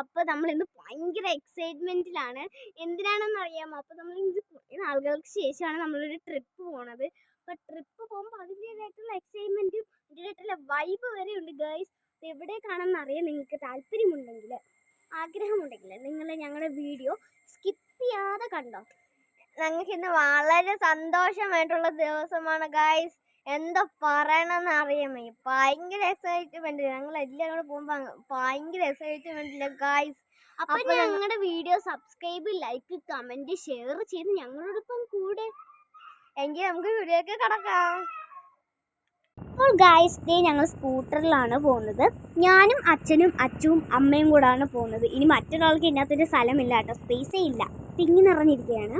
അപ്പോൾ നമ്മൾ ഇന്ന് ഭയങ്കര എക്സൈറ്റ്മെന്റിലാണ് എന്തിനാണെന്ന് അറിയാമോ അപ്പോൾ നമ്മൾ ഇന്ന് കുറേ നാളുകൾക്ക് ശേഷമാണ് നമ്മളൊരു ട്രിപ്പ് പോണത്. അപ്പോൾ ട്രിപ്പ് പോകുമ്പോൾ അതിന്റേതായിട്ടുള്ള എക്സൈറ്റ്മെന്റും അതിന്റേതായിട്ടുള്ള വൈബ് വരെ ഉണ്ട് ഗേൾസ് എവിടെ കാണാമെന്ന് അറിയാൻ നിങ്ങൾക്ക് താല്പര്യമുണ്ടെങ്കിൽ ആഗ്രഹമുണ്ടെങ്കിൽ നിങ്ങൾ ഞങ്ങളുടെ വീഡിയോ സ്കിപ്പ് ചെയ്യാതെ കണ്ടോ? ഞങ്ങൾക്ക് ഇന്ന് വളരെ സന്തോഷമായിട്ടുള്ള ദിവസമാണ് ഗായ്സ് എന്താ പറയണമെന്ന് അറിയാൻ വയ്യ ഭയങ്കര എക്സൈറ്റ്മെന്റ് ഞങ്ങൾ എല്ലാവരും കൂടെ പോകുമ്പോ അങ്ങ് ഭയങ്കര എക്സൈറ്റ്മെന്റ് ഗായ്സ് അപ്പൊ ഞങ്ങളുടെ video subscribe like comment share ചെയ്ത് ഞങ്ങളോടൊപ്പം കൂടെ. എങ്കിൽ നമുക്ക് വീഡിയോക്ക് കിടക്കാം. അപ്പോൾ ഗായ്സ് ഡേ ഞങ്ങൾ സ്കൂട്ടറിലാണ് പോകുന്നത്. ഞാനും അച്ഛനും അച്ചുവും അമ്മയും കൂടാണ് പോകുന്നത്. ഇനി മറ്റൊരാൾക്ക് ഇതിനകത്തൊരു സ്ഥലമില്ല കേട്ടോ സ്പേസേ ഇല്ല. തിങ്ങി നിറഞ്ഞിരിക്കുകയാണ്.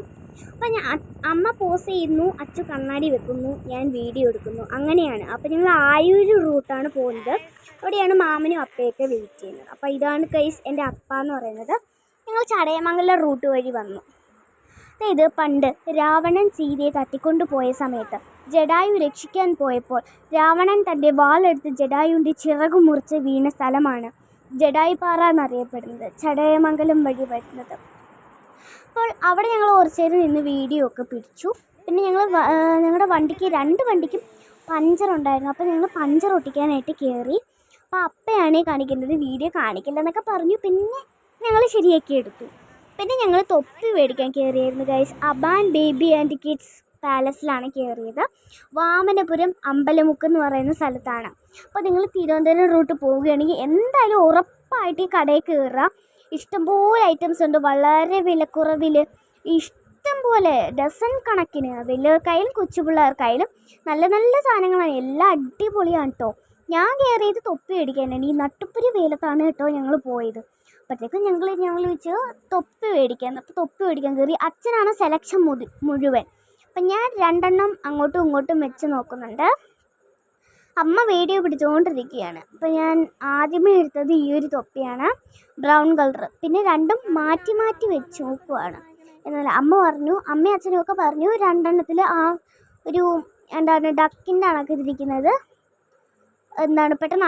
അപ്പം ഞാൻ അമ്മ പോസ് ചെയ്യുന്നു അച്ചു കണ്ണാടി വെക്കുന്നു ഞാൻ വീഡിയോ എടുക്കുന്നു. അങ്ങനെയാണ്. അപ്പം ഞങ്ങൾ ആയൂര് റൂട്ടാണ് പോകുന്നത്. അവിടെയാണ് മാമനും അപ്പയൊക്കെ വെയിറ്റ് ചെയ്യുന്നത്. അപ്പോൾ ഇതാണ് കൈസ് എന്റെ അപ്പ എന്ന് പറയുന്നത്. ഞങ്ങൾ ചടയമംഗലം റൂട്ട് വഴി വന്നു. അതായത് പണ്ട് രാവണൻ സീതയെ തട്ടിക്കൊണ്ടു പോയ സമയത്ത് ജഡായു രക്ഷിക്കാൻ പോയപ്പോൾ രാവണൻ തന്റെ വാളെടുത്ത് ജഡായുവിന്റെ ചിറകു മുറിച്ച് വീണ സ്ഥലമാണ് ജഡായുപാറ എന്നറിയപ്പെടുന്നത് ചടയമംഗലം വഴി വരുന്നത്. അപ്പോൾ അവിടെ ഞങ്ങൾ കുറച്ച് നേരം നിന്ന് വീഡിയോ ഒക്കെ പിടിച്ചു. പിന്നെ ഞങ്ങൾ ഞങ്ങളുടെ വണ്ടിക്ക് രണ്ട് വണ്ടിക്കും പഞ്ചർ ഉണ്ടായിരുന്നു. അപ്പോൾ ഞങ്ങൾ പഞ്ചർ ഒട്ടിക്കാനായിട്ട് കയറി അപ്പോൾ അപ്പയാണ് കാണിക്കുന്നത് വീഡിയോ കാണിക്കില്ല എന്നൊക്കെ പറഞ്ഞു. പിന്നെ ഞങ്ങൾ ശരിയാക്കി എടുത്തു. പിന്നെ ഞങ്ങൾ തൊപ്പി മേടിക്കാൻ കയറിയായിരുന്നു guys Aban baby and kids പാലസിലാണ് കയറിയത് വാമനപുരം അമ്പലമുക്ക് എന്ന് പറയുന്ന സ്ഥലത്താണ്. അപ്പോൾ നിങ്ങൾ തിരുവനന്തപുരം റൂട്ട് പോവുകയാണെങ്കിൽ എന്തായാലും ഉറപ്പായിട്ട് ഈ കടയിൽ കയറുക ഇഷ്ടംപോലെ ഐറ്റംസ് ഉണ്ട്. വളരെ വിലക്കുറവിൽ ഇഷ്ടംപോലെ ഡസൺ കണക്കിന് വലിയവർക്കായാലും കൊച്ചു പിള്ളേർക്കായാലും നല്ല നല്ല സാധനങ്ങളാണ്. എല്ലാം അടിപൊളിയാണ് കേട്ടോ ഞാൻ കയറിയത് തൊപ്പി മേടിക്കാനാണ് ഈ നട്ടുപ്പുരി വെയിലത്താണ് കേട്ടോ ഞങ്ങൾ പോയത്. അപ്പോഴത്തേക്കും ഞങ്ങൾ ഞങ്ങൾ വെച്ച് തൊപ്പി മേടിക്കാൻ. അപ്പോൾ തൊപ്പി മേടിക്കാൻ കയറി അച്ഛനാണ് സെലക്ഷൻ മുഴുവൻ. അപ്പം ഞാൻ രണ്ടെണ്ണം അങ്ങോട്ടും ഇങ്ങോട്ടും വെച്ച് നോക്കുന്നുണ്ട്. അമ്മ വീഡിയോ പിടിച്ചുകൊണ്ടിരിക്കുകയാണ് അപ്പോൾ ഞാൻ ആദ്യമേ എടുത്തത് ഈ ഒരു തൊപ്പിയാണ് ബ്രൗൺ കളർ പിന്നെ രണ്ടും മാറ്റി മാറ്റി വെച്ച് നോക്കുവാണ്. എന്നാൽ അമ്മ പറഞ്ഞു അമ്മയും അച്ഛനും ഒക്കെ പറഞ്ഞു രണ്ടെണ്ണത്തിൽ ആ ഒരു എന്താണ് ഡക്കിന്റെ കണക്ക് എന്താണ് പെട്ടെന്ന്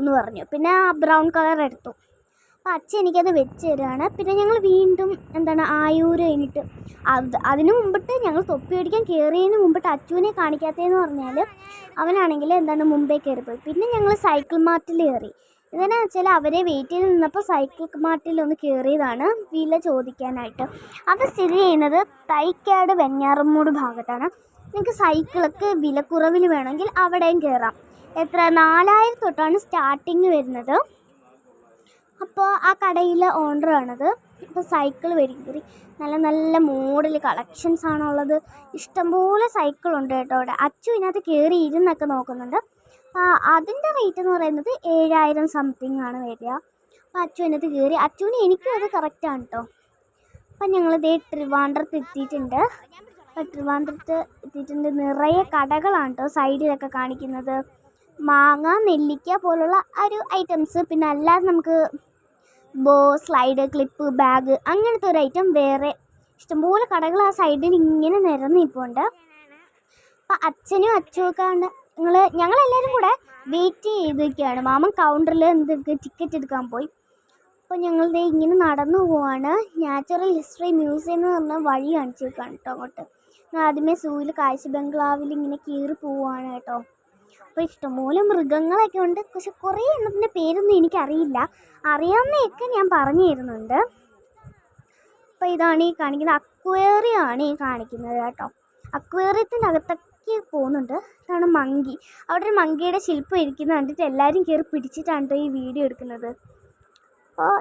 എന്ന് പറഞ്ഞു. പിന്നെ ആ ബ്രൗൺ കളർ എടുത്തു. അപ്പോൾ അച്ഛൻ എനിക്കത് വെച്ച് തരുകയാണ് പിന്നെ ഞങ്ങൾ വീണ്ടും എന്താണ് ആയൂർ കഴിഞ്ഞിട്ട് അത് അതിനു മുമ്പിട്ട് ഞങ്ങൾ തൊപ്പി അടിക്കാൻ കയറിയതിന് മുമ്പിട്ട് അച്ചുവിനെ കാണിക്കാത്തതെന്ന് പറഞ്ഞാൽ അവനാണെങ്കിൽ എന്താണ് മുമ്പേ കയറിപ്പോയി. പിന്നെ ഞങ്ങൾ സൈക്കിൾ മാർട്ടിൽ കയറി. എന്താണെന്ന് വെച്ചാൽ അവരെ വെയിറ്റ് ചെയ്ത് നിന്നപ്പോൾ സൈക്കിൾ മാർട്ടിൽ ഒന്ന് കയറിയതാണ് വില ചോദിക്കാനായിട്ട്. അത് സ്ഥിതി ചെയ്യുന്നത് തൈക്കാട് വെഞ്ഞാറമ്മൂട് ഭാഗത്താണ്. നിങ്ങൾക്ക് സൈക്കിളൊക്കെ വിലക്കുറവിൽ വേണമെങ്കിൽ അവിടെയും കയറാം. എത്ര? നാലായിരം തൊട്ടാണ് സ്റ്റാർട്ടിങ് വരുന്നത്. അപ്പോൾ ആ കടയിലെ ഓണറാണത് അപ്പോൾ സൈക്കിൾ മേടിക്കും നല്ല നല്ല മോഡൽ കളക്ഷൻസ് ആണുള്ളത്. ഇഷ്ടംപോലെ സൈക്കിളുണ്ട് കേട്ടോ അവിടെ. അച്ചു ഇതിനകത്ത് കയറി ഇരുന്നൊക്കെ നോക്കുന്നുണ്ട്. അതിന്റെ റേറ്റ് എന്ന് പറയുന്നത് ഏഴായിരം സംതിങ് ആണ് വരിക. അപ്പോൾ അച്ചു അതിനകത്ത് കയറി അച്ചുവിന് എനിക്കും അത് കറക്റ്റാണ് കേട്ടോ അപ്പം ഞങ്ങൾ ദേ ട്രിവാൻഡ്രത്ത് എത്തിയിട്ടുണ്ട്. അപ്പോൾ ട്രിവാൻഡ്രത്ത് എത്തിയിട്ടുണ്ട് നിറയെ കടകളാണ് കേട്ടോ സൈഡിലൊക്കെ കാണിക്കുന്നത്. മാങ്ങ നെല്ലിക്ക പോലുള്ള ഒരു ഐറ്റംസ് പിന്നെ അല്ലാതെ നമുക്ക് ബോ സ്ലൈഡ് ക്ലിപ്പ് ബാഗ് അങ്ങനത്തെ ഒരു ഐറ്റം വേറെ. ഇഷ്ടംപോലെ കടകൾ ആ സൈഡിൽ ഇങ്ങനെ നിരന്നിപ്പോണ്ട് അപ്പം അച്ഛനും അച്ഛനൊക്കെ ഉണ്ട് ഞങ്ങൾ ഞങ്ങളെല്ലാവരും കൂടെ വെയിറ്റ് ചെയ്തൊക്കെയാണ്. മാമൻ കൗണ്ടറിൽ എന്ത് ടിക്കറ്റ് എടുക്കാൻ പോയി. അപ്പോൾ ഞങ്ങളുടെ ഇങ്ങനെ നടന്നു പോവാണ്. നാച്ചുറൽ ഹിസ്റ്ററി മ്യൂസിയം എന്ന് പറഞ്ഞ വഴി കാണിച്ചു കേട്ടോ അങ്ങോട്ട്. ആദ്യമേ സൂര്യ കാഴ്ച ബംഗ്ലാവിൽ ഇങ്ങനെ കീറി പോവാണ് കേട്ടോ. അപ്പോൾ ഇഷ്ടംപോലെ മൃഗങ്ങളൊക്കെ ഉണ്ട്. പക്ഷെ കുറേ എണ്ണത്തിന്റെ പേരൊന്നും എനിക്കറിയില്ല. അറിയാവുന്നതൊക്കെ ഞാൻ പറഞ്ഞു തരുന്നുണ്ട്. അപ്പോൾ ഇതാണ് ഈ കാണിക്കുന്നത് അക്വേറിയം ആണ് ഈ കാണിക്കുന്നത് കേട്ടോ. അക്വേറിയത്തിന്റെ അകത്തൊക്കെ പോകുന്നുണ്ട്. ഇതാണ് മങ്കി. അവിടെ ഒരു മങ്കിയുടെ ശില്പം ഇരിക്കുന്നത് കണ്ടിട്ട് എല്ലാവരും കയറി പിടിച്ചിട്ടാണ് ഈ വീഡിയോ എടുക്കുന്നത്. അപ്പോൾ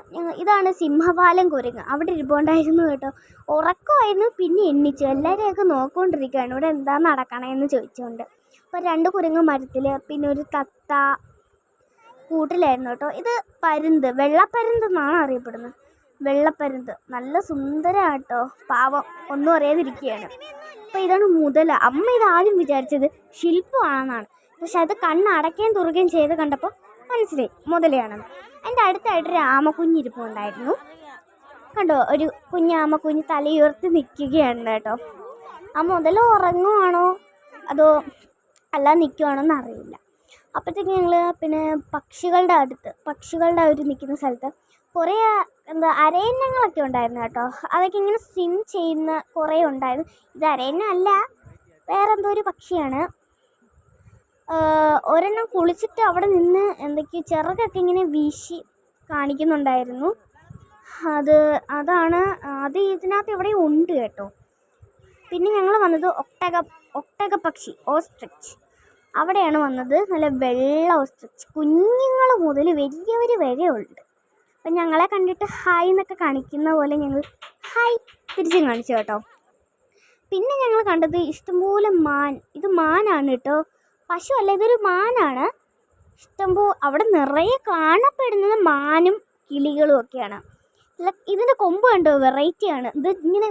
ഇതാണ് സിംഹപാലം കുരങ്ങ്. അവിടെ ഇരിപ്പുണ്ടായിരുന്നു കേട്ടോ. ഉറക്കമായിരുന്നു. പിന്നെ എണ്ണിച്ചു. എല്ലാവരെയൊക്കെ നോക്കിക്കൊണ്ടിരിക്കുകയാണ് ഇവിടെ എന്താ നടക്കണമെന്ന് ചോദിച്ചുകൊണ്ട്. അപ്പോൾ രണ്ട് കുരങ്ങ് മരത്തിൽ പിന്നെ ഒരു തത്ത കൂട്ടിലായിരുന്നു കേട്ടോ. ഇത് പരുന്ത് വെള്ളപ്പരുന്ത് എന്നാണ് അറിയപ്പെടുന്നത്. വെള്ളപ്പരുന്ത്. നല്ല സുന്ദരാട്ടോ. പാവം. ഒന്നും അറിയാതിരിക്കുകയാണ്. അപ്പോൾ ഇതാണ് മുതല. അമ്മ ഇത് ആദ്യം വിചാരിച്ചത് ശില്പമാണെന്നാണ്. പക്ഷെ അത് കണ്ണ് അടയ്ക്കുകയും തുറക്കുകയും ചെയ്ത് കണ്ടപ്പോൾ മനസ്സിലായി. മുതലയാണെന്ന്. എന്റെ അടുത്തായിട്ട് അടുത്തായിട്ടൊരു ആമക്കുഞ്ഞിരിപ്പുണ്ടായിരുന്നു കണ്ടോ? ഒരു കുഞ്ഞാമക്കുഞ്ഞ് തലയുയർത്തി നിൽക്കുകയാണ് കേട്ടോ. ആ മുതല ഉറങ്ങുവാണോ? അതോ അല്ലാതെ നിൽക്കുവാണോ അറിയില്ല. അപ്പോഴത്തേക്ക് ഞങ്ങൾ പിന്നെ പക്ഷികളുടെ അടുത്ത് പക്ഷികളുടെ ഒരു നിൽക്കുന്ന സ്ഥലത്ത് കുറേ എന്താ അരയന്നങ്ങളൊക്കെ ഉണ്ടായിരുന്നു കേട്ടോ. അതൊക്കെ ഇങ്ങനെ സ്വിം ചെയ്യുന്ന കുറേ ഉണ്ടായിരുന്നു. ഇത് അരയന്ന അല്ല വേറെ എന്തോ ഒരു പക്ഷിയാണ്. ഒരെണ്ണം കുളിച്ചിട്ട് അവിടെ നിന്ന് എന്തൊക്കെയോ ചിറകൊക്കെ ഇങ്ങനെ വീശി കാണിക്കുന്നുണ്ടായിരുന്നു. അത് അതാണ് അത് ഇതിനകത്ത് ഇവിടെ ഉണ്ട് കേട്ടോ. പിന്നെ ഞങ്ങൾ വന്നത് ഒട്ടക ഒട്ടക പക്ഷി ഓസ്ട്രിച്ച് അവിടെയാണ് വന്നത് നല്ല വെള്ള ഓസ്ട്രിച്ച് കുഞ്ഞുങ്ങൾ മുതൽ വലിയവർ വരെ ഉണ്ട് അപ്പം ഞങ്ങളെ കണ്ടിട്ട് ഹായ് എന്നൊക്കെ കാണിക്കുന്ന പോലെ ഞങ്ങൾ ഹായ് തിരിച്ചും കാണിച്ചു കേട്ടോ. പിന്നെ ഞങ്ങൾ കണ്ടത് ഇഷ്ടംപോലെ മാൻ. ഇത് മാനാണ് കേട്ടോ. പശു അല്ല ഇതൊരു മാനാണ്. ഇഷ്ടംപോ അവിടെ നിറയെ കാണപ്പെടുന്നത് മാനും കിളികളും ഒക്കെയാണ്. ഇതിന്റെ കൊമ്പ് കണ്ടോ? വെറൈറ്റിയാണ് ഇത് ഇങ്ങനെ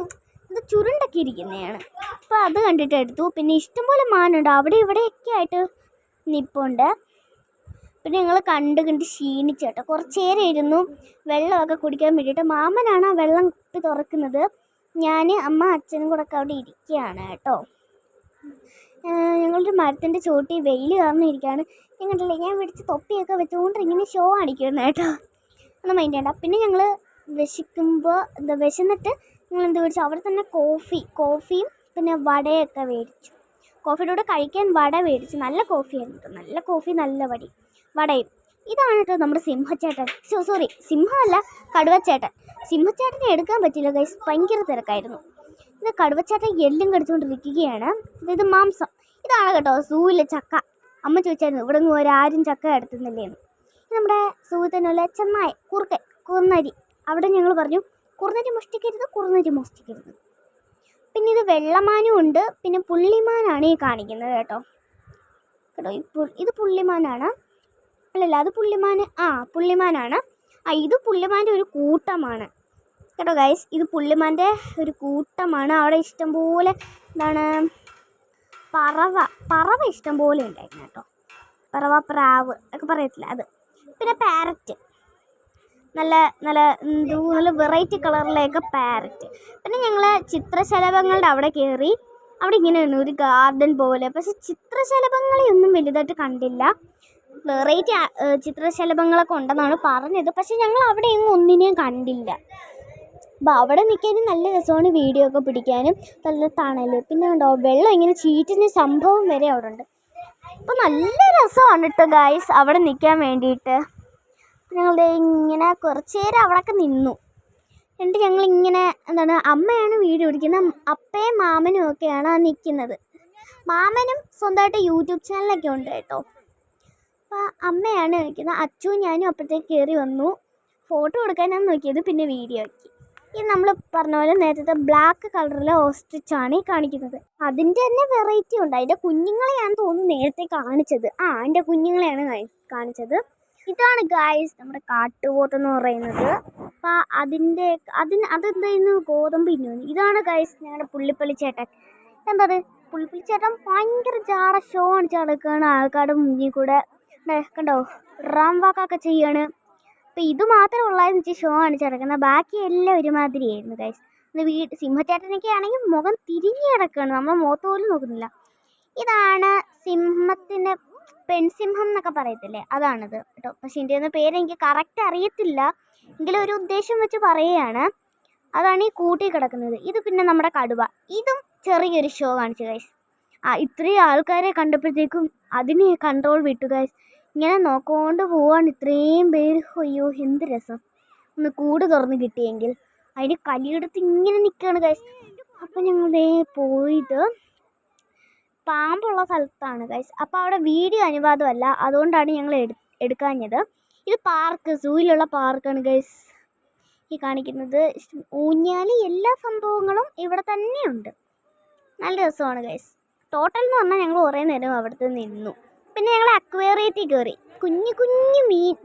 ഇത് ചുരുണ്ടൊക്കെ ഇരിക്കുന്നതാണ്. അപ്പോൾ അത് കണ്ടിട്ട് എടുത്തു. പിന്നെ ഇഷ്ടംപോലെ മാനുണ്ട്. അവിടെ ഇവിടെയൊക്കെ ആയിട്ട് നിപ്പുണ്ട്. പിന്നെ ഞങ്ങൾ കണ്ട് കണ്ട് ക്ഷീണിച്ചു കേട്ടോ കുറച്ച് നേരം ഇരുന്നു. വെള്ളമൊക്കെ കുടിക്കാൻ വേണ്ടിയിട്ട് മാമനാണ് ആ വെള്ളം കുപ്പി തുറക്കുന്നത്. ഞാൻ അമ്മ അച്ഛനും കൂടെ ഒക്കെ അവിടെ ഇരിക്കുകയാണ് കേട്ടോ. ഞങ്ങളൊരു മരത്തിന്റെ ചോട്ടി വെയിൽ കാരണം ഇരിക്കുകയാണ് കണ്ടില്ലേ ഞാൻ പിടിച്ച് തൊപ്പിയൊക്കെ വെച്ചുകൊണ്ട് ഇങ്ങനെ ഷോ കാണിക്കുന്നു കേട്ടോ. ഒന്നും മൈൻഡ് ചെയ്യണ്ട. പിന്നെ ഞങ്ങൾ വിശക്കുമ്പോൾ എന്താ വിശന്നിട്ട് ഞങ്ങൾ എന്ത് മേടിച്ചു? അവിടെ തന്നെ കോഫി കോഫിയും പിന്നെ വടയൊക്കെ മേടിച്ചു. കോഫിയുടെ കൂടെ കഴിക്കാൻ വട മേടിച്ചു. നല്ല കോഫിയായിരുന്നു നല്ല കോഫി നല്ല വടി. വടയും. ഇതാണ് കേട്ടോ നമ്മുടെ സിംഹച്ചേട്ടൻ. സോറി സിംഹമല്ല കടുവച്ചേട്ടൻ. സിംഹച്ചേട്ടനെ എടുക്കാൻ പറ്റില്ല ഗൈസ് ഭയങ്കര തിരക്കായിരുന്നു. ഇത് കടുവച്ചേട്ടൻ എല്ലും കടിച്ചുകൊണ്ടിരിക്കുകയാണ്. ഇത് മാംസം. ഇതാണ് കേട്ടോ സൂവിലെ ചക്ക. അമ്മ ചോദിച്ചായിരുന്നു ഇവിടെ നിന്ന് ഒരാരും ചക്ക എടുത്തുന്നില്ലേന്ന്. നമ്മുടെ സൂവിൽ തന്നെയുള്ള ചെന്നായ കുറുക്കൻ കുന്നരി. അവിടെ ഞങ്ങൾ പറഞ്ഞു കുറുനരി മോഷ്ടിക്കരുത് കുറുനരി മോഷ്ടിക്കരുത്. പിന്നെ ഇത് വെള്ളമാനും ഉണ്ട് പിന്നെ പുള്ളിമാനാണ് ഈ കാണിക്കുന്നത് കേട്ടോ. കേട്ടോ ഇത് പുള്ളിമാനാണ്. അല്ലല്ല അത് പുള്ളിമാൻ ആ പുള്ളിമാനാണ്. ആ ഇത് പുള്ളിമാന്റെ ഒരു കൂട്ടമാണ്. കേട്ടോ ഗൈസ് ഇത് പുള്ളിമാന്റെ ഒരു കൂട്ടമാണ്. അവിടെ ഇഷ്ടംപോലെ എന്താണ് പറവ പറവ ഇഷ്ടംപോലെ ഉണ്ടായിരുന്നു കേട്ടോ. പറവ പ്രാവ് ഒക്കെ പറയത്തില്ല അത്. പിന്നെ പാരറ്റ് നല്ല നല്ല എന്തോ നല്ല വെറൈറ്റി കളറിലേക്ക് പാരറ്റ് പിന്നെ ഞങ്ങൾ ചിത്രശലഭങ്ങളുടെ അവിടെ കയറി അവിടെ ഇങ്ങനെയാണ് ഒരു ഗാർഡൻ പോലെ. പക്ഷെ ചിത്രശലഭങ്ങളെ ഒന്നും വലുതായിട്ട് കണ്ടില്ല. വെറൈറ്റി ചിത്രശലഭങ്ങളൊക്കെ ഉണ്ടെന്നാണ് പറഞ്ഞത്. പക്ഷെ ഞങ്ങൾ അവിടെ എങ്ങും ഒന്നിനെയും കണ്ടില്ല. അപ്പം അവിടെ നിൽക്കാനും നല്ല രസമാണ് വീഡിയോ ഒക്കെ പിടിക്കാനും. നല്ല തണൽ പിന്നെ കണ്ടോ വെള്ളം ഇങ്ങനെ ചീറ്റുന്ന സംഭവം വരെ അവിടെ ഉണ്ട്. അപ്പം നല്ല രസമാണ് കേട്ടോ ഗായ്സ് അവിടെ നിൽക്കാൻ വേണ്ടിയിട്ട്. ഞങ്ങൾ ഇങ്ങനെ കുറച്ച് നേരം അവിടെയൊക്കെ നിന്നു. എന്നിട്ട് ഞങ്ങൾ ഇങ്ങനെ എന്താണ് അമ്മയാണ് വീഡിയോ പിടിക്കുന്നത്. അപ്പയും മാമനും ഒക്കെയാണ് നിൽക്കുന്നത് മാമനും സ്വന്തമായിട്ട് യൂട്യൂബ് ചാനലൊക്കെ ഉണ്ട് കേട്ടോ. അപ്പോൾ അമ്മയാണ് നിൽക്കുന്നത്. അച്ചുവും ഞാനും അപ്പോഴത്തേക്ക് കയറി വന്നു. ഫോട്ടോ എടുക്കാനാണ് നോക്കിയത് പിന്നെ വീഡിയോ ആക്കി. ഇത് നമ്മൾ പറഞ്ഞ പോലെ നേരത്തെ ബ്ലാക്ക് കളറിലെ ഓസ്ട്രിച്ചാണ് ഈ കാണിക്കുന്നത്. അതിന്റെ തന്നെ വെറൈറ്റി ഉണ്ട്. അതിന്റെ കുഞ്ഞുങ്ങളെയാണ് തോന്നുന്നു നേരത്തെ കാണിച്ചത്. ആ അതിന്റെ കുഞ്ഞുങ്ങളെയാണ് കാണിച്ചത്. ഇതാണ് ഗായ്സ് നമ്മുടെ കാട്ടുപോത്ത് എന്ന് പറയുന്നത്. അപ്പം അതിന്റെ അതിന് അതെന്തായിരുന്നു? ഗോതമ്പ് ഇന്നു ഇതാണ് ഗായ്സ് ഞങ്ങളുടെ പുള്ളിപ്പള്ളി ചേട്ടൻ. എന്താണ് പുള്ളിപ്പള്ളി ചേട്ടൻ ഭയങ്കര ജാറ ഷോ ആണ് നടക്കുകയാണ്. ആൾക്കാരുടെ മുന്നിൽ കൂടെ. കണ്ടോ? റാം വാക്കൊക്കെ ചെയ്യാണ്. അപ്പം ഇത് മാത്രമേ ഉള്ളായിരുന്നു വെച്ചാൽ ഷോ ആണ് നടക്കുന്നത്. ബാക്കി എല്ലാം ഒരുമാതിരിയായിരുന്നു ഗൈസ് ഇത് വീട് സിംഹച്ചേട്ടനൊക്കെ ആണെങ്കിൽ മുഖം തിരിഞ്ഞു കിടക്കുകയാണ് നമ്മൾ മുഖത്ത് പോലും നോക്കുന്നില്ല. ഇതാണ് സിംഹത്തിന്റെ പെൺസിംഹം എന്നൊക്കെ പറയത്തില്ലേ? അതാണിത് കേട്ടോ. പക്ഷെ ഇതിന്റെ പേര് എനിക്ക് കറക്റ്റ് അറിയത്തില്ല. എങ്കിലും ഒരു ഉദ്ദേശം വെച്ച് പറയുകയാണ്. അതാണ് ഈ കൂട്ടി കിടക്കുന്നത്. ഇത് പിന്നെ നമ്മുടെ കടുവ. ഇതും ചെറിയൊരു ഷോ കാണിച്ചു ഗൈസ് ആ ഇത്രയും ആൾക്കാരെ കണ്ടപ്പോഴത്തേക്കും അതിന് കൺട്രോൾ വിട്ടു ഗൈസ് ഇങ്ങനെ നോക്കോണ്ട് പോവാണ് ഇത്രയും പേര്. അയ്യോ എന്ത് രസം. ഒന്ന് കൂട് തുറന്ന് കിട്ടിയെങ്കിൽ. അതിന് കലിയെടുത്ത് ഇങ്ങനെ നിൽക്കുകയാണ് ഗൈസ് അപ്പം ഞങ്ങൾ പോയിട്ട് പാമ്പുള്ള സ്ഥലത്താണ് ഗൈസ് അപ്പോൾ അവിടെ വീഡിയോ അനുവാദമല്ല. അതുകൊണ്ടാണ് ഞങ്ങൾ എടു എടുക്കാഞ്ഞത്. ഇത് പാർക്ക് സൂയിലുള്ള പാർക്കാണ് ഗൈസ് ഈ കാണിക്കുന്നത് ഊഞ്ഞാൽ എല്ലാ സംഭവങ്ങളും ഇവിടെ തന്നെയുണ്ട്. നല്ല രസമാണ് ഗൈസ് ടോട്ടൽ എന്ന് പറഞ്ഞാൽ ഞങ്ങൾ കുറേ നേരം അവിടുത്തെ നിന്നു. പിന്നെ ഞങ്ങൾ അക്വേറിയത്തിൽ കയറി. കുഞ്ഞു കുഞ്ഞു മീൻ.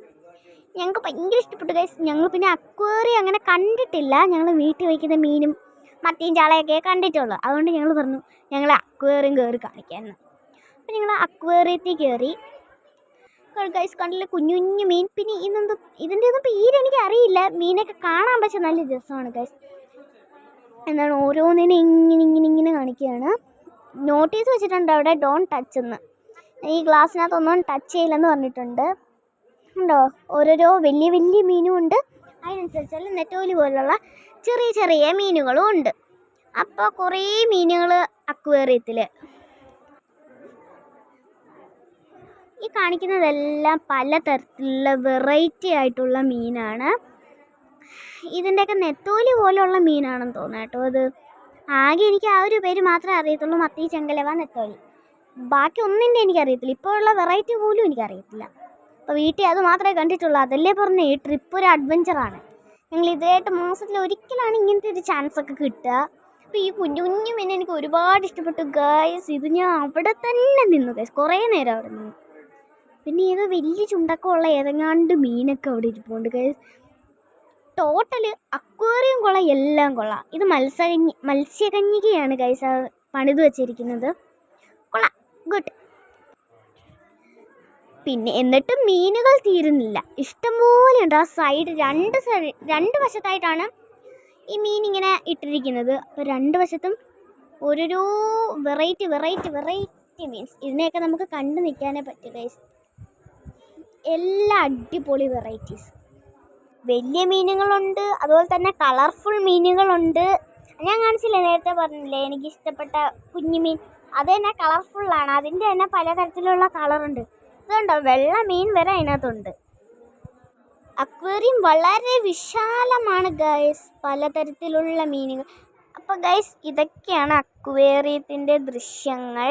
ഞങ്ങൾക്ക് ഭയങ്കര ഇഷ്ടപ്പെട്ടു ഗൈസ് ഞങ്ങൾ പിന്നെ അക്വേറി അങ്ങനെ കണ്ടിട്ടില്ല. ഞങ്ങൾ വീട്ടിൽ വയ്ക്കുന്ന മീനും മത്തിയും ചാളയൊക്കെ കണ്ടിട്ടുള്ളൂ. അതുകൊണ്ട് ഞങ്ങൾ പറഞ്ഞു ഞങ്ങൾ അക്വേറിയം കയറി കാണിക്കാമെന്ന് അപ്പം ഞങ്ങൾ അക്വേറിയത്തിൽ കയറി ഗൈസ് കണ്ടില്ല കുഞ്ഞു കുഞ്ഞു മീൻ. പിന്നെ ഇതെന്തോ ഇതിന്റെ ഒന്നും പേര് എനിക്ക് അറിയില്ല. മീനൊക്കെ കാണാൻ പക്ഷെ നല്ല രസമാണ് ഗൈസ് എന്താണ് ഓരോന്നിനെ ഇങ്ങനെ ഇങ്ങനെ ഇങ്ങനെ കാണിക്കുകയാണ്. നോട്ടീസ് വെച്ചിട്ടുണ്ട് അവിടെ ഡോൺ ടച്ച് എന്ന്. ഈ ഗ്ലാസ്സിനകത്തൊന്നും ടച്ച് ചെയ്യില്ലെന്ന് പറഞ്ഞിട്ടുണ്ട്. ഉണ്ടോ? ഓരോരോ വലിയ വലിയ മീനും ഉണ്ട്. അതിനനുസരിച്ചുള്ള നെറ്റോലി പോലുള്ള ചെറിയ ചെറിയ മീനുകളും ഉണ്ട്. അപ്പോൾ കുറേ മീനുകൾ അക്വേറിയത്തിൽ. ഈ കാണിക്കുന്നതെല്ലാം പല തരത്തിലുള്ള വെറൈറ്റി ആയിട്ടുള്ള മീനാണ്. ഇതിന്റെയൊക്കെ നെത്തോലി പോലുള്ള മീനാണെന്ന് തോന്നുന്നു കേട്ടോ അത്. ആകെ എനിക്ക് ആ ഒരു പേര് മാത്രമേ അറിയത്തുള്ളൂ മത്തി ചെങ്കലവ നെത്തോലി. ബാക്കി ഒന്നിന്റെ എനിക്കറിയത്തില്ല. ഇപ്പോൾ ഉള്ള വെറൈറ്റി പോലും എനിക്കറിയത്തില്ല. അപ്പോൾ വീട്ടിൽ അത് മാത്രമേ കണ്ടിട്ടുള്ളൂ. അതല്ലേ പറഞ്ഞു ഈ ട്രിപ്പ് ഒരു അഡ്വഞ്ചറാണ് ഞങ്ങൾ ഇതായിട്ട് മാസത്തിൽ ഒരിക്കലാണ് ഇങ്ങനത്തെ ഒരു ചാൻസ് ഒക്കെ കിട്ടുക. അപ്പോൾ ഈ കുഞ്ഞു കുഞ്ഞു മീൻ എനിക്ക് ഒരുപാട് ഇഷ്ടപ്പെട്ടു. ഗായസ് ഇത് ഞാൻ അവിടെ തന്നെ നിന്നു. ഗൈസ് കുറേ നേരം അവിടെ നിന്നു. പിന്നെ ഏതോ വലിയ ചുണ്ടക്കമുള്ള ഏതെങ്ങാണ്ട് മീനൊക്കെ അവിടെ ഇരിപ്പുണ്ട്. ഗൈസ് ടോട്ടൽ അക്വേറിയം കൊള്ളാം എല്ലാം കൊള്ളാം. ഇത് മത്സ്യകന്യ മത്സ്യകന്യകയാണ് ഗൈസ് പണിത് വച്ചിരിക്കുന്നത്. കൊള്ളാം ഗുഡ് പിന്നെ എന്നിട്ടും മീനുകൾ തീരുന്നില്ല. ഇഷ്ടംപോലെ ഉണ്ട്. ആ സൈഡ് രണ്ട് സൈഡ് രണ്ട് വശത്തായിട്ടാണ് ഈ മീൻ ഇങ്ങനെ ഇട്ടിരിക്കുന്നത്. അപ്പോൾ രണ്ട് വശത്തും ഓരോരോ വെറൈറ്റി വെറൈറ്റി വെറൈറ്റി മീൻസ്. ഇതിനെയൊക്കെ നമുക്ക് കണ്ടു നിൽക്കാനേ പറ്റും ഗൈസ് എല്ലാ അടിപൊളി വെറൈറ്റീസ് വലിയ മീനുകളുണ്ട്. അതുപോലെ തന്നെ കളർഫുൾ മീനുകളുണ്ട്. ഞാൻ കാണിച്ചില്ല നേരത്തെ പറഞ്ഞില്ലേ? എനിക്ക് ഇഷ്ടപ്പെട്ട കുഞ്ഞു മീൻ. അത് തന്നെ കളർഫുള്ളാണ് അതിന്റെ തന്നെ പലതരത്തിലുള്ള കളറുണ്ട് ഇതുണ്ടോ വെള്ള മീൻ വരെ അതിനകത്തുണ്ട്. അക്വേറിയം വളരെ വിശാലമാണ് ഗൈസ് പലതരത്തിലുള്ള മീനുകൾ. അപ്പോൾ ഗൈസ് ഇതൊക്കെയാണ് അക്വേറിയത്തിന്റെ ദൃശ്യങ്ങൾ.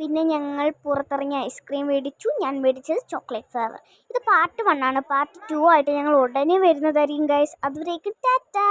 പിന്നെ ഞങ്ങൾ പുറത്തിറങ്ങി ഐസ്ക്രീം മേടിച്ചു. ഞാൻ മേടിച്ചത് ചോക്ലേറ്റ് ഫ്ലേവർ ഇത് പാർട്ട് വൺ ആണ്. പാർട്ട് ടു ആയിട്ട് ഞങ്ങൾ ഉടനെ വരുന്നതായിരിക്കും ഗൈസ് അതുവരേക്കും ടാറ്റാ